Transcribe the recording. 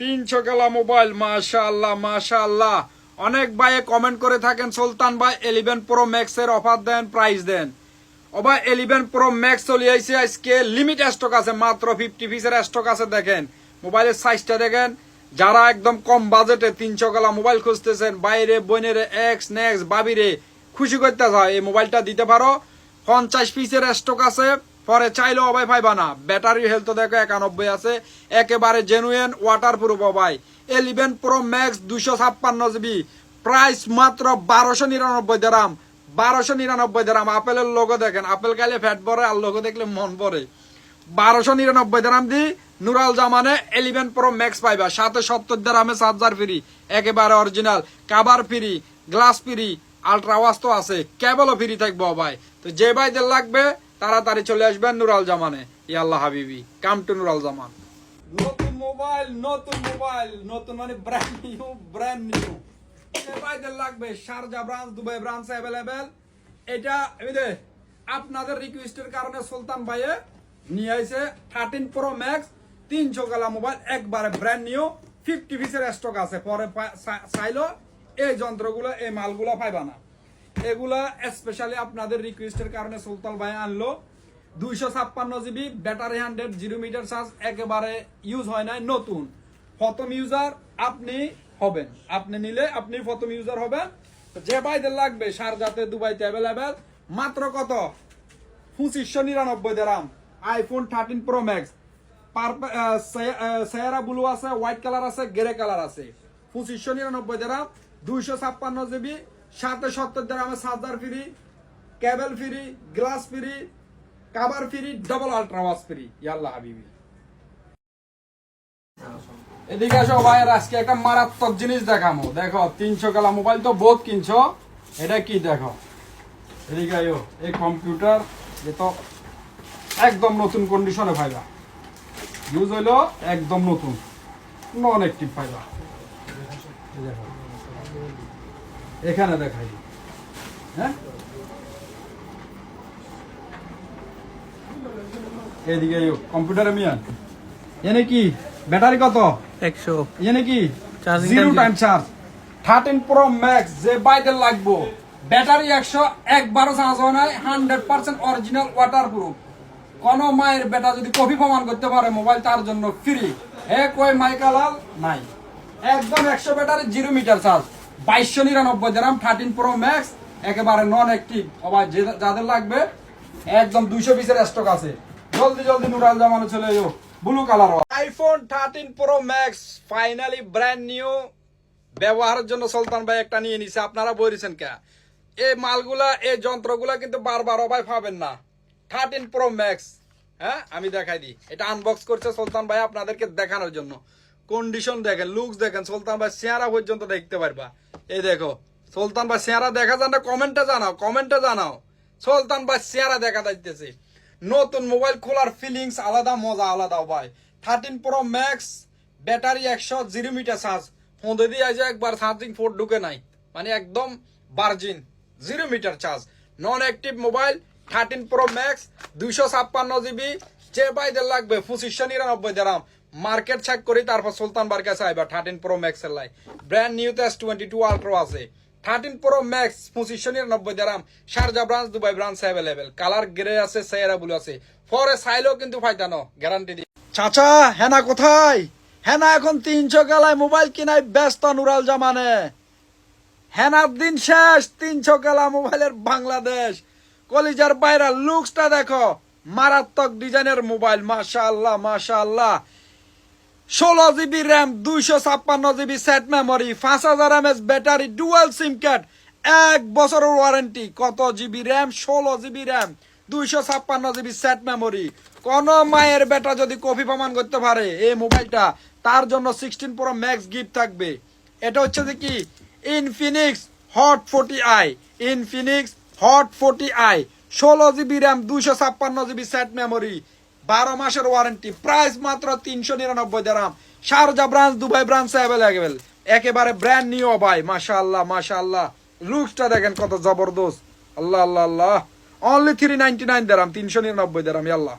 তিনশো গেলা মোবাইল মাশা আল্লাহ মাশা আল্লাহ অনেক ভাইয়ে কমেন্ট করে থাকেন, সুলতান ভাই ইলেভেন প্রো ম্যাক্স এর অফার দেন প্রাইস দেন। ও ভাই ইলেভেন প্রো ম্যাক্স চলে আইছে, আজকে লিমিট স্টক আছে, মাত্র ফিফটি পিসের স্টক আছে, দেখেন। মোবাইলের সাইজটা দেখেন, যারা একদম কম বাজেটে তিনশো গেলা মোবাইল খুঁজতেছেন, বাইরে, বোনের এক্স নেক্স বাবিরে, খুশি করতে হয় এই মোবাইলটা দিতে পারো। পঞ্চাশ পিসের স্টক আছে পরে চাইলেও অবাই পাইবা না। ব্যাটারি হেলথ দেখো একানব্বই আছে, একেবারে জেনুইন ওয়াটার প্রুফ অবাই। এলিভেন প্রো ম্যাক্স দুশো ছাপ্পান্ন জিবি প্রাইস মাত্র বারোশো নিরানব্বই দেরাম বারোশো নিরানব্বই দেরাম আপেলের লোগো দেখেন। আপেল খাইলে ফ্যাট ভরে আর লোগো দেখলে মন ভরে বারোশো নিরানব্বই দেরাম দি নুরাল জামানে এলিভেন প্রো ম্যাক্স পাইবা। সাথে সত্তর দেরামে চার্জার ফ্রি একেবারে original cover free glass free ultra wash তো আছে। কেবলও ফ্রি থাকব ভাই তো যে ভাইদের লাগবে তাড়াতাড়ি চলে আসবেন নুরাল জামানে ইয়াল্লাহ হাবিবি, কাম টু নুরাল জামান নতুন মোবাইল নতুন মোবাইল, নতুন মানে ব্র্যান্ড নিউ ব্র্যান্ড নিউ ভাইদের লাগবে Sharjah branch Dubai branch available এটা যে, আপনাদের রিকোয়েস্টের কারণে সুলতান ভাইয়ে নিয়ে আইছে থার্টিন প্রো ম্যাক্স তিনশো গালা মোবাইল, একবারে ব্র্যান্ড নিউ ফিফটি পিসের স্টক আছে, পরে চাইলো, এই যন্ত্রগুলো, এই মালগুলো পাইবা না। এগুলা স্পেশালি আপনাদের রিকোয়েস্টের কারণে সুলতান ভাই আনলো। দুইশো ছাপ্পান্ন GB battery hundred zero meter charge একেবারে ইউজ হয় নাই, নতুন। প্রথম ইউজার আপনি হবেন। আপনি নিলে আপনি প্রথম ইউজার হবেন। যে ভাইদের লাগবে শারজাতে দুবাইতে অ্যাভেলেবেল মাত্র কত? পঁচিশশো নিরানব্বই দেরাম iPhone thirteen pro max sierra blue আছে হোয়াইট কালার আছে গ্রে কালার আছে। পঁচিশশো নিরানব্বই দেরাম দুইশো ছাপ্পান্ন জিবি সাথে সত্তর দেরামে charger free cable free, glass free, cover free double ultra wash free ইয়াল্লাহ হাবিবি। এদিকে আসো ভাইয়ের, আজকে একটা মারাত্মক জিনিস দেখামো। দেখো, তিনশো কালা মোবাইল তো বহুত কিনছো। এটা কি দেখো? এদিকে এই কম্পিউটার, এ তো একদম নতুন কন্ডিশনে পাইবা ইউজ হইল একদম নতুন। নন অ্যাক্টিভ এই দেখো। এখানে দেখাই। হ্যাঁ? এদিকে কম্পিউটারে মিয়ান এনে কি? ব্যাটারি কত? একশো। এনে কি? Zero time charge thirteen pro max যে বাইদের লাগবো। ব্যাটারি একশো একবারও চার্জ হয় নাই hundred percent original waterproof কোন মায়ের বেটা যদি কপি প্রমাণ করতে পারে মোবাইল তার জন্য ফ্রি হে কই মাইকালাল? নাই। একদম একশো ব্যাটারি জিরো মিটার চার্জ বাইশশো নিরানব্বই দিরাম থার্টিন প্রো ম্যাক্স একেবারে নন অ্যাক্টিভ সবাই যাদের লাগবে, একদম দুইশো পিসের স্টক আছে। জলদি জলদি নুরাল জামানো চলে যাও blue colour iPhone thirteen pro max finally brand new ব্যবহারের জন্য সুলতান ভাই একটা নিয়ে নিছে। আপনারা বলেছেন কে? এই মালগুলা এই যন্ত্রগুলা কিন্তু বারবার অবাই পাবেন না। থার্টিন প্রো ম্যাক্স হ্যাঁ? আমি দেখাই দিই। এটা আনবক্স করছে সুলতান ভাই আপনাদেরকে দেখানোর জন্য। কন্ডিশন দেখেন লুকস দেখেন, সুলতান ভাই চেহারা পর্যন্ত দেখতে পারবা। এই দেখো, সুলতান ভাই চেহারা দেখা যান না কমেন্টে জানাও কমেন্টে জানাও। সুলতান ভাই চেহারা দেখা যাইতেছে। নতুন মোবাইল খোলার ফিলিংস আলাদা, মজা আলাদা ভাই। থার্টিন প্রো ম্যাক্স ব্যাটারি একশো জিরো মিটার চার্জ ফোন দিয়ে আছে একবার চার্জিং ফোর ঢুকে নাই মানে একদম virgin zero meter charge non active mobile thirteen pro max দুইশো ছাপ্পান্ন জিবি যে বাইদের লাগবে, পঁচিশশো নিরানব্বই দেরাম মার্কেট চেক করি, তারপর সুলতান বার কাছে আইবা থার্টিন প্রো ম্যাক্স এর লাই। ব্র্যান্ড নিউ তেস টোয়েন্টি টু আল্ট্রো আছে। থার্টিন প্রো ম্যাক্স পঁচিশশো নিরানব্বই দেরাম Sharjah branch Dubai branch available colour grey আছে সেরা ব্লু আছে। পরে চাইলেও কিন্তু ফায়দানো গ্যারান্টি দি। চাচা, হেনা কোথায়? হেনা এখন তিনশো গেলায় মোবাইল কিনায় ব্যস্ত নুরাল জামানে। হেনার দিন শেষ, তিনশো গেলা মোবাইলের বাংলাদেশ। কলিজার বাইরা লুকসটা দেখো। মারাত্মক ডিজাইনের মোবাইল মাশা আল্লাহ মাশা আল্লাহ ষোলো জিবি র্যাম, দুইশো ছাপ্পান্ন জিবি সেট মেমোরি, পাঁচ হাজার এমএস ব্যাটারি, ডুয়েল সিম কার্ড, এক বছরের ওয়ারেন্টি। কত জিবি র্যাম? ষোলো জিবি র্যাম, দুইশো ছাপ্পান্ন জিবি সেট মেমোরি। কোন মায়ের বেটা যদি কপি প্রমাণ করতে পারে এই মোবাইলটা, তার জন্য সিক্সটিন প্রো ম্যাক্স গিফট থাকবে। এটা হচ্ছে যে কি? Infinix hot forty I Infinix hot forty I ষোলো জিবি র্যাম, দুইশো ছাপ্পান্ন জিবি সেট মেমোরি। বারো মাসের ওয়ারেন্টি প্রাইস মাত্র তিনশো নিরানব্বই দেরাম Sharjah branch Dubai branch available একেবারে ব্র্যান্ড নিউ ভাই। মাশাল্লাহ আল্লাহ মাশা আল্লাহ লুকসটা দেখেন কত জবরদস্ত। আল্লাহ আল্লাহ আল্লাহ। অনলি থ্রি নাইনটি নাইন দেরাম তিনশো নিরানব্বই দেরাম আল্লাহ